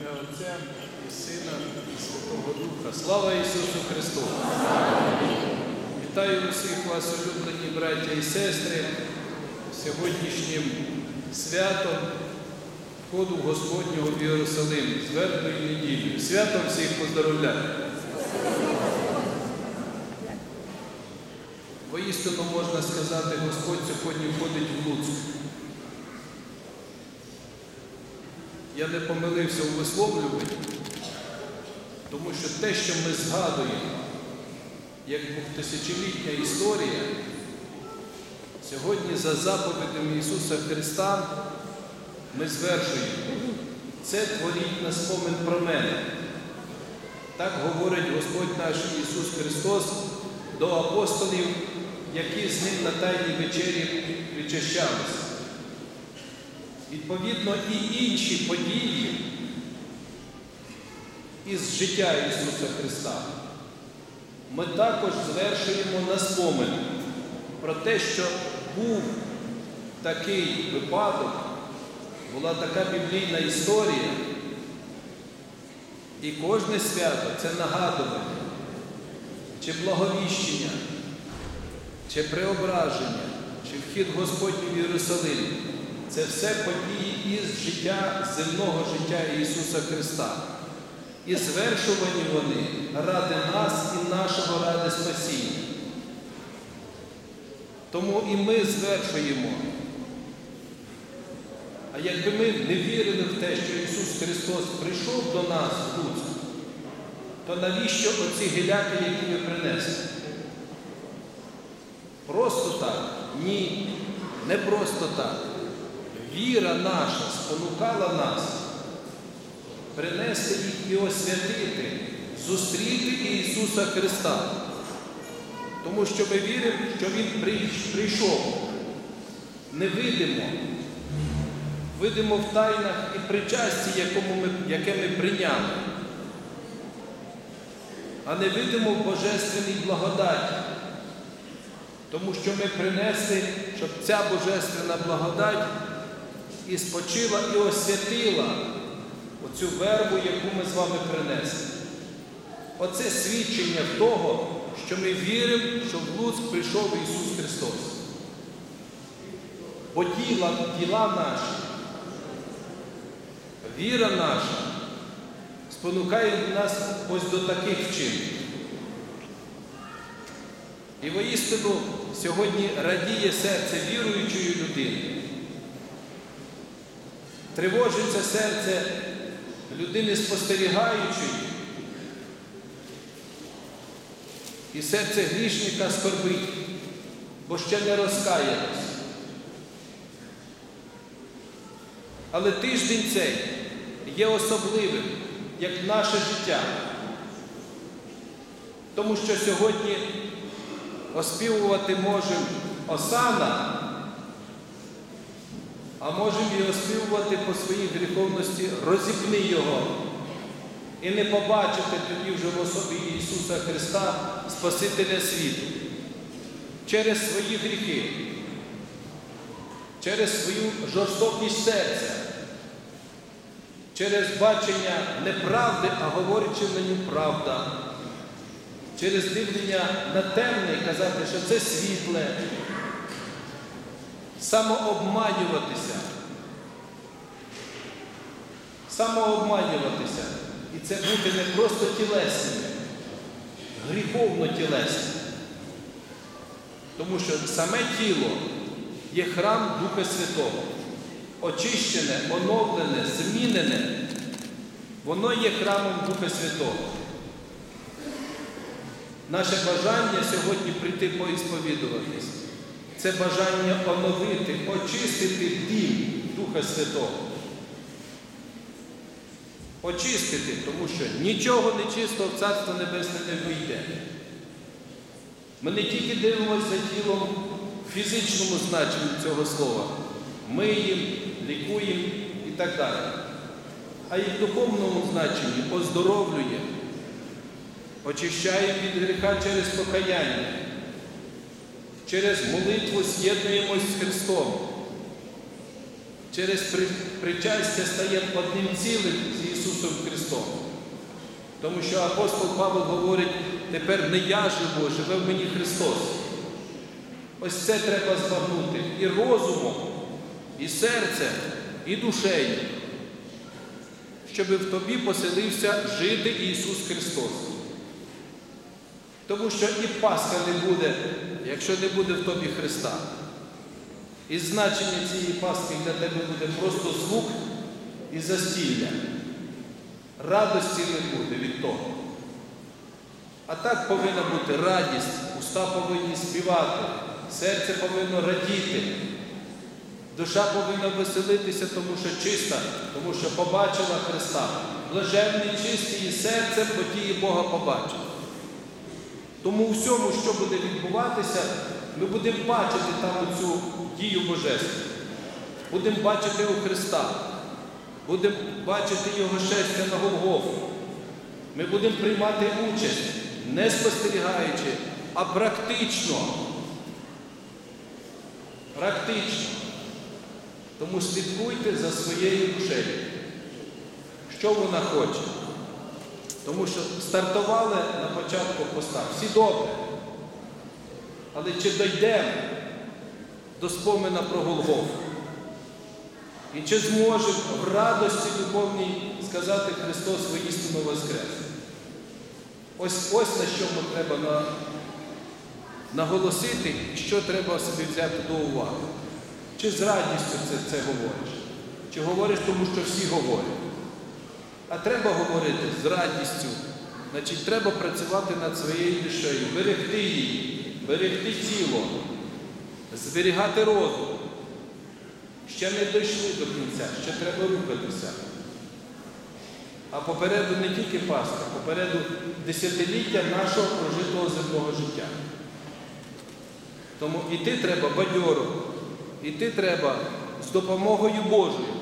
ім'я Отця і Сина і Святого Духа. Слава Ісусу Христу! Вітаю усіх вас, улюблені браття і сестри, сьогоднішнім святом входу Господнього в Єрусалим з вербною неділею. Святом всіх поздоровляю! Воістину можна сказати, Господь сьогодні входить в Луцьк. Я не помилився у висловлюванні, тому що те, що ми згадуємо, як тисячолітня історія, сьогодні за заповідями Ісуса Христа ми звершуємо. Це творіть на спомин про мене. Так говорить Господь наш Ісус Христос до апостолів, які з ним на Тайній вечері причащалися. Відповідно, і інші події із життя Ісуса Христа ми також звершуємо на спомин про те, що був такий випадок, була така біблійна історія, і кожне свято це нагадування, чи благовіщення, чи преображення, чи вхід Господній в Єрусалим. Це все події із життя, земного життя Ісуса Христа. І звершувані вони ради нас і нашого ради спасіння. Тому і ми звершуємо. А якби ми не вірили в те, що Ісус Христос прийшов до нас тут, то навіщо оці гіляки, які ви принесли? Просто так? Ні, не просто так. Віра наша спонукала нас принести їх і освятити, зустріти Ісуса Христа. Тому що ми віримо, що Він прийшов невидимо, видимо в тайнах і причасті, якому ми, яке ми прийняли, а не видимо в божественній благодаті. Тому що ми принесли, щоб ця божественна благодать і спочила, і освятила оцю вербу, яку ми з вами принесли. Оце свідчення того, що ми віримо, що в Луцьк прийшов Ісус Христос. Бо діла, діла наші, віра наша спонукає нас ось до таких вчинків. І воістину сьогодні радіє серце віруючої людини. Тривожиться серце людини спостерігаючої, і серце грішника скорбить, бо ще не розкаялось. Але тиждень цей є особливим, як наше життя, тому що сьогодні оспівувати можемо осана, а можемо і оспівувати по своїй гріховності розіпни Його. І не побачити тоді вже в особі Ісуса Христа, Спасителя світу, через свої гріхи, через свою жорстокість серця, через бачення неправди, а говорячи на ню правда через дивлення на темне і казати, що це світле, самообманюватися, самообманюватися. І це бути не просто тілесним, гріховно тілесним. Тому що саме тіло є храм Духа Святого, очищене, оновлене, змінене, воно є храмом Духа Святого. Наше бажання сьогодні прийти поісповідуватись це бажання оновити, очистити дім Духа Святого. Очистити, тому що нічого нечистого в Царство Небесне не вийде. Ми не тільки дивимося за тілом фізичному значенні цього слова, миємо, лікуємо і так далі, а й в духовному значенні оздоровлюємо очищаємо від гріха через покаяння, через молитву з'єднуємось з Христом, через причастя стаємо одним цілим з Ісусом Христом. Тому що апостол Павло говорить, тепер не я живу, живе в мені Христос. Ось це треба збагнути і розумом, і серцем, і душею, щоб в тобі поселився жити Ісус Христос. Тому що і Пасха не буде, якщо не буде в тобі Христа. І значення цієї Пасхи для тебе буде просто звук і застілля. Радості не буде від того. А так повинна бути радість, уста повинні співати, серце повинно радіти, душа повинна веселитися, тому що чиста, тому що побачила Христа. Блаженний чистий серцем, бо тії Бога побачив. Тому у всьому, що буде відбуватися, ми будемо бачити там цю дію Божественну. Будемо бачити у Христа, будемо бачити Його шестя на Голгофу. Ми будемо приймати участь, не спостерігаючи, а практично. Практично. Тому слідкуйте за своєю душею. Що вона хоче? Тому що стартували на початку поста. Всі добре. Але чи дійдемо до спомина про Голгофу? І чи зможемо в радості любовній сказати Христос воістину Воскрес? Ось ось на що ми треба на, наголосити що треба собі взяти до уваги. Чи з радістю це, це говориш? Чи говориш тому, що всі говорять? А треба говорити з радістю. Значить, треба працювати над своєю душею, берегти її, берегти тіло, зберігати розум. Ще не дійшли до кінця, ще треба рухатися. А попереду не тільки Пасха, попереду десятиліття нашого прожитого земного життя. Тому іти треба бадьоро, іти треба з допомогою Божою.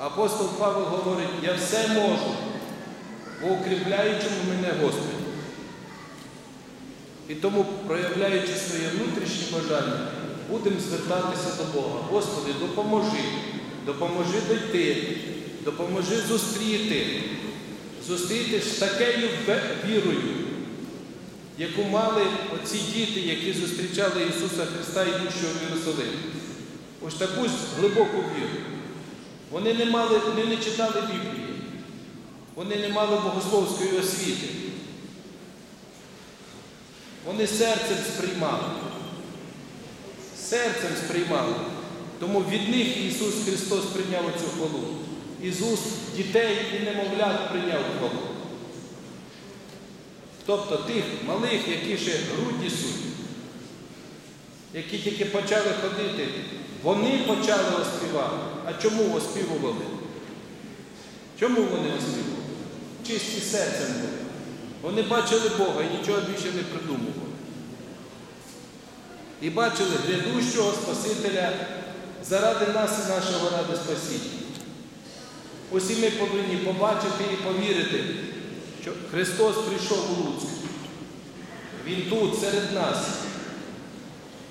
Апостол Павло говорить, я все можу, бо укріпляючому мене Господь. І тому, проявляючи своє внутрішнє бажання, будемо звертатися до Бога. Господи, допоможи, допоможи дойти, допоможи зустріти, зустріти з такою вірою, яку мали оці діти, які зустрічали Ісуса Христа, йдущого в Єрусалим. Ось таку глибоку віру. Вони не мали, вони не читали Біблії, вони не мали богословської освіти. Вони серцем сприймали. Серцем сприймали. Тому від них Ісус Христос прийняв цю хвалу. Із уст дітей і немовлят прийняв хвалу. Тобто тих малих, які ще груді суть, які тільки почали ходити, вони почали оспівати. А чому оспівували? Чому вони оспівували? Чисті серцем були. Вони бачили Бога і нічого більше не придумували. І бачили грядущого Спасителя заради нас і нашого ради спасіння. Усі ми повинні побачити і повірити, що Христос прийшов у Луцьк. Він тут, серед нас.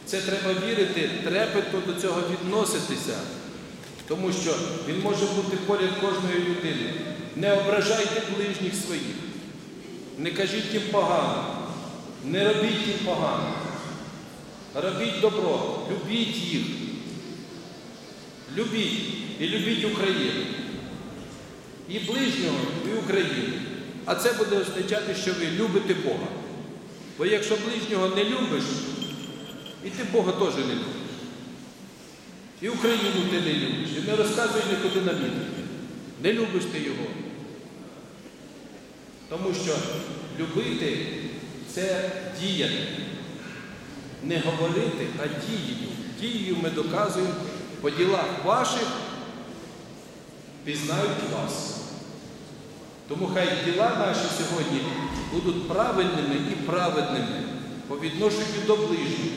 Це треба вірити, трепетно до цього відноситися, тому що Він може бути поряд кожної людини. Не ображайте ближніх своїх, не кажіть їм погано, не робіть їм погано. Робіть добро, любіть їх. Любіть і любіть Україну. І ближнього, і Україну. А це буде означати, що ви любите Бога. Бо якщо ближнього не любиш, і ти Бога теж не любиш. І Україну ти не любиш. І не розказуй нікуди на мітинги. Не любиш ти його. Тому що любити це діяти. Не говорити, а дією. Дією ми доказуємо по ділах ваших, пізнають вас. Тому хай діла наші сьогодні будуть правильними і праведними по відношенню до ближніх,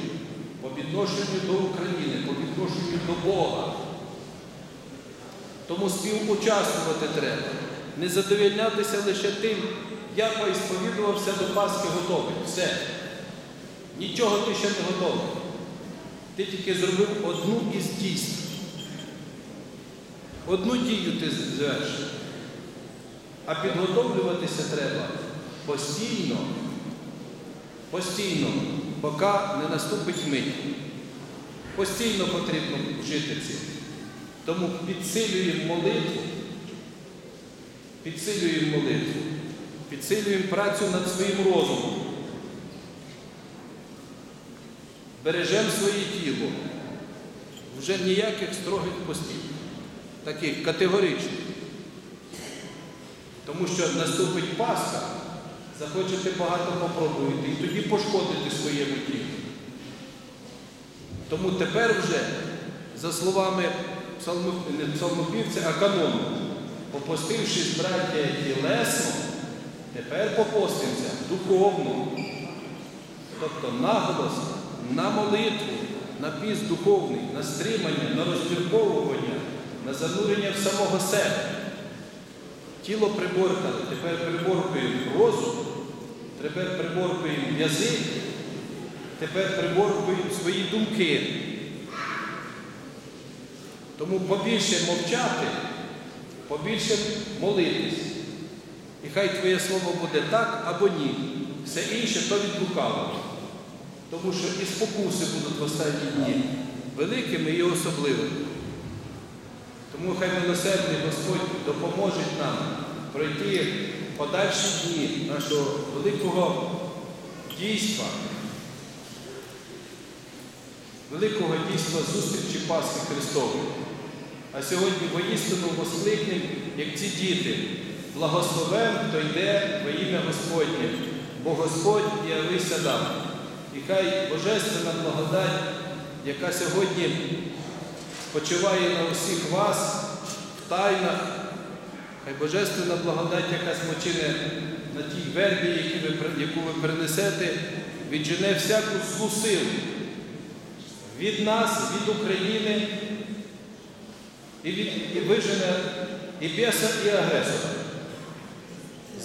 по відношенню до України, по відношенню до Бога. Тому співучаствувати треба, не задовільнятися лише тим, я поісповідувався до Пасхи готовий. Все. Нічого ти ще не готовий. Ти тільки зробив одну із дійств. Одну дію ти звершив. А підготовлюватися треба постійно, постійно, поки не наступить мить. Постійно потрібно жити цим. Тому підсилюємо молитву, підсилюємо молитву, підсилюємо працю над своїм розумом. Бережемо своє тіло. Вже ніяких строгих постів, таких категоричних. Тому що наступить Пасха, захочете багато попробуєте і тоді пошкодите своєму тілу. Тому тепер вже, за словами псалмопівця, а канону, попостившись браття тілесно, тепер попостимося духовно. Тобто наголос на молитву, на піст духовний, на стримання, на розмірковування, на занурення в самого себе. Тіло приборкали, тепер приборкуємо розум, тепер приборкуємо язик, тепер приборкуємо свої думки. Тому побільше мовчати, побільше молитись. І хай Твоє слово буде так або ні. Все інше то від лукавого. Тому що і спокуси будуть в останні дні великими і особливими. Тому хай милосердний Господь допоможе нам пройти подальші дні нашого великого дійства, великого дійства зустрічі Пасхи Христової. А сьогодні воістину воскликнем, як ці діти, благословен, хто йде во ім'я Господнє, бо Господь явився нам. І хай Божественна благодать, яка сьогодні спочиває на усіх вас в тайнах, хай Божественна благодать, яка спочине на тій вербі, яку ви принесете, віджене всяку злу силу від нас, від України і, від, і вижене і беса, і агресора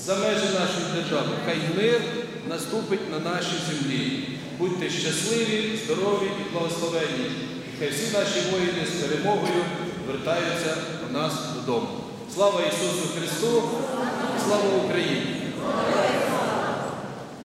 за межі нашої держави. Хай мир наступить на нашій землі. Будьте щасливі, здорові і благословенні. Хай всі наші воїни з перемогою вертаються до нас додому. Слава Ісусу Христу! Слава Україні!